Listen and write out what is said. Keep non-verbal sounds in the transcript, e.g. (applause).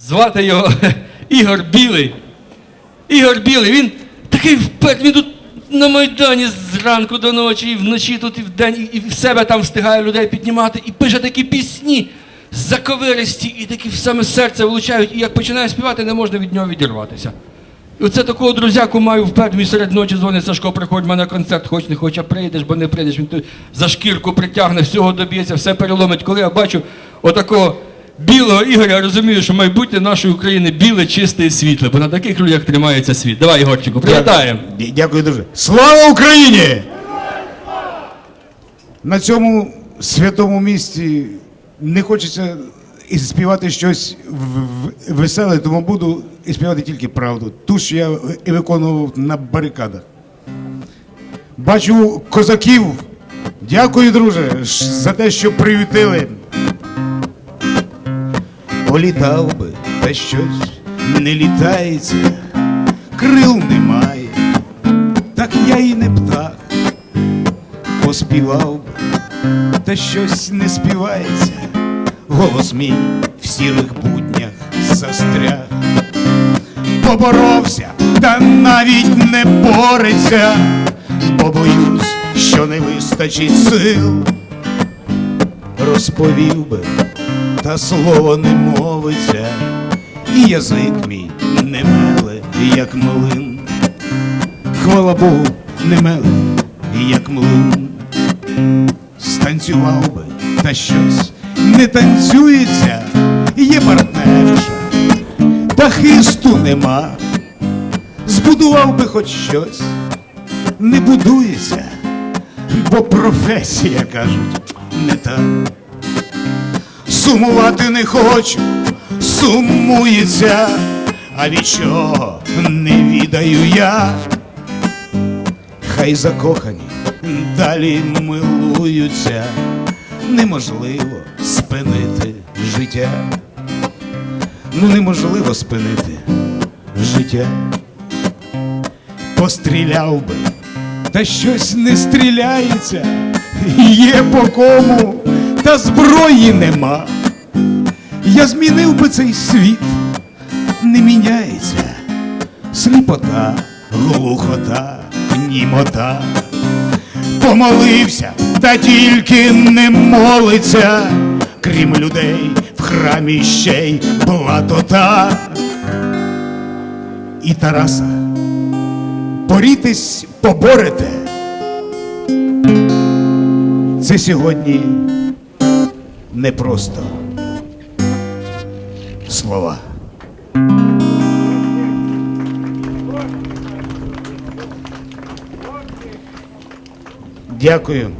Звати його (laughs) Ігор Білий. Ігор Білий, він такий вперед, він тут на Майдані зранку до ночі, і вночі тут, і вдень, і, і в себе там встигає людей піднімати, і пише такі пісні заковиристі, і такі в саме серце влучають, і як починає співати, не можна від нього відірватися. І оце такого друзяку маю вперед, мені серед ночі дзвонить Сашко, приходь в мене на концерт, хоч не хоч, а прийдеш, бо не прийдеш. Він тут за шкірку притягне, всього доб'ється, все переломить. Коли я бачу отакого білого Ігоря, розумію, що майбутнє нашої України біле, чисте і світле, бо на таких людях тримається світ. Давай, Ігорчику, привітаємо. Дя- Дякую дуже. Слава Україні! На цьому святому місці не хочеться і співати щось веселе, тому буду і співати тільки правду. Ту, що я і виконував на барикадах. Бачу козаків. Дякую, друже, за те, що привітили. Політав би, та щось не літається, крил немає, так я і не птах, поспівав би, та щось не співається, голос мій в сірих буднях застряг, поборовся, та навіть не бореться, бо боюсь, що не вистачить сил, розповів би, та слово не мовиться, і язик мій не меле, як млин. Хвала Богу, не меле, як млин. Станцював би, та щось не танцюється, є партнерша, та хисту нема. Збудував би хоч щось, не будується, бо професія, кажуть, не та. Сумувати не хочу, сумується, а від чого не відаю я. Хай закохані далі милуються, неможливо спинити життя. Ну неможливо спинити життя. Постріляв би, та щось не стріляється, є по кому, та зброї нема. Я змінив би цей світ, не міняється сліпота, глухота, німота. Помолився, та тільки не молиться, крім людей в храмі ще й платота. І Тараса, борітесь, поборете. Це сьогодні не просто слова. Дякую.